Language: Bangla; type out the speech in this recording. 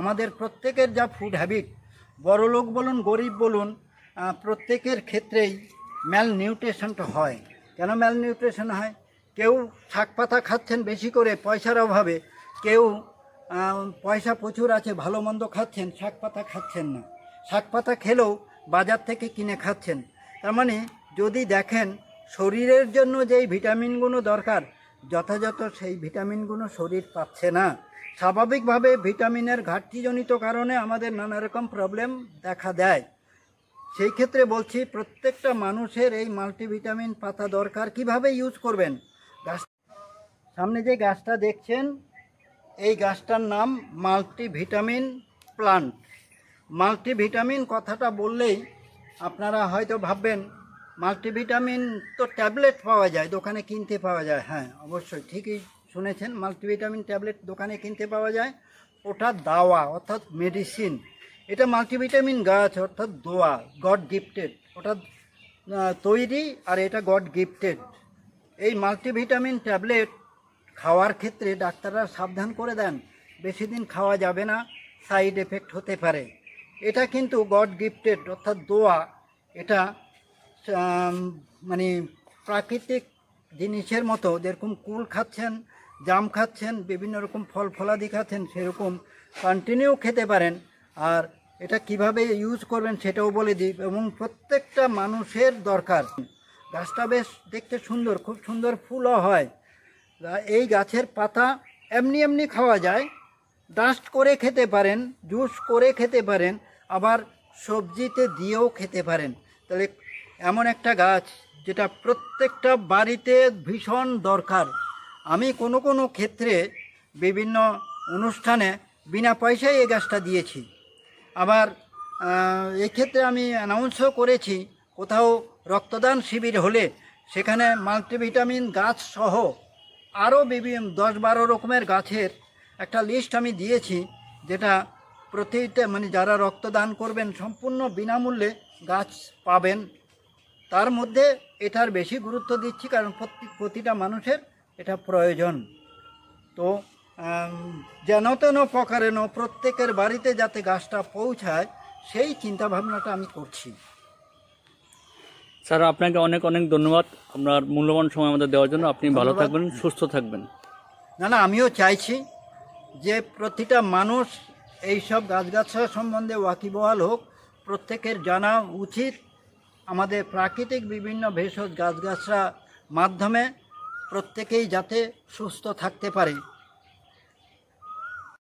আমাদের প্রত্যেকের যা ফুড হ্যাবিট বড়লোক বলুন, গরিব বলুন প্রত্যেকের ক্ষেত্রেই ম্যাল নিউট্রিশনটা হয়। কেন ম্যাল নিউট্রিশন হয়? কেউ শাক পাতা খাচ্ছেন বেশি করে পয়সার অভাবে, কেউ পয়সা প্রচুর আছে, ভালো মন্দ খাচ্ছেন, শাক পাতা খাচ্ছেন না। শাক পাতা খেলেও বাজার থেকে কিনে খাচ্ছেন। তার মানে যদি দেখেন, শরীরের জন্য যেই ভিটামিনগুলো দরকার যথাযথ সেই ভিটামিনগুলো শরীর পাচ্ছে না। স্বাভাবিকভাবে ভিটামিনের ঘাটতিজনিত কারণে আমাদের নানা রকম প্রবলেম দেখা দেয়। সেই ক্ষেত্রে বলছি, প্রত্যেকটা মানুষের এই মাল্টিভিটামিন পাতা দরকার। কীভাবে ইউজ করবেন? গাছ সামনে যে গাছটা দেখছেন, এই গাছটার নাম মাল্টিভিটামিন প্লান্ট। মাল্টিভিটামিন কথাটা বললেই আপনারা হয়তো ভাববেন মাল্টিভিটামিন তো ট্যাবলেট পাওয়া যায়, দোকানে কিনতে পাওয়া যায় হ্যাঁ অবশ্যই, ঠিকই শুনেছেন, মাল্টিভিটামিন ট্যাবলেট দোকানে কিনতে পাওয়া যায়, ওটা দাওয়া, অর্থাৎ মেডিসিন, এটা মাল্টিভিটামিন গাছ অর্থাৎ দোয়া, গড গিফটেড, ওটা তৈরি আর এটা গড গিফটেড, এই মাল্টিভিটামিন ট্যাবলেট খাওয়ার ক্ষেত্রে ডাক্তাররা সাবধান করে দেন, বেশি দিন খাওয়া যাবে না, সাইড এফেক্ট হতে পারে, এটা কিন্তু গড গিফটেড, অর্থাৎ দোয়া, এটা মানে প্রাকৃতিক জিনিসের মতো যেরকম কুল খাচ্ছেন, জাম খাচ্ছেন, বিভিন্ন রকম ফল ফলাদি খাচ্ছেন, সেরকম কন্টিনিউ খেতে পারেন। আর এটা কীভাবে ইউজ করবেন সেটাও বলে দিই। এবং প্রত্যেকটা মানুষের দরকার। গাছটা বেশ দেখতে সুন্দর, খুব সুন্দর ফুলও হয়। এই গাছের পাতা এমনি এমনি খাওয়া যায়। ডাস্ট করে খেতে পারেন জুস করে খেতে পারেন, আবার সবজিতে দিয়েও খেতে পারেন। তাহলে এমন একটা গাছ যেটা প্রত্যেকটা বাড়িতে ভীষণ দরকার। আমি কোনো কোনো ক্ষেত্রে বিভিন্ন অনুষ্ঠানে বিনা পয়সায় এই গাছটা দিয়েছি। আবার এক্ষেত্রে আমি অ্যানাউন্সও করেছি, কোথাও রক্তদান শিবির হলে সেখানে মাল্টিভিটামিন গাছ সহ আরও বিভিন্ন, দশ বারো রকমের গাছের একটা লিস্ট আমি দিয়েছি, যেটা প্রতিটা মানে যারা রক্তদান করবেন, সম্পূর্ণ বিনামূল্যে গাছ পাবেন। তার মধ্যে এটার বেশি গুরুত্ব দিচ্ছি কারণ প্রতি প্রতিটা মানুষের এটা প্রয়োজন। তো যেন তেন প্রকারেণ প্রত্যেকের বাড়িতে যাতে গাছটা পৌঁছায় সেই চিন্তাভাবনাটা আমি করছি। স্যার আপনাকে অনেক অনেক ধন্যবাদ আপনার মূল্যবান সময় আমাদের দেওয়ার জন্য। আপনি ভালো থাকবেন সুস্থ থাকবেন। না না আমিও চাইছি যে প্রতিটা মানুষ এই সব গাছগাছরা সম্বন্ধে ওয়াকিবহাল হোক প্রত্যেকের জানা উচিত আমাদের প্রাকৃতিক বিভিন্ন ভেষজ গাছগাছরা মাধ্যমে প্রত্যেকেই যাতে সুস্থ থাকতে পারে।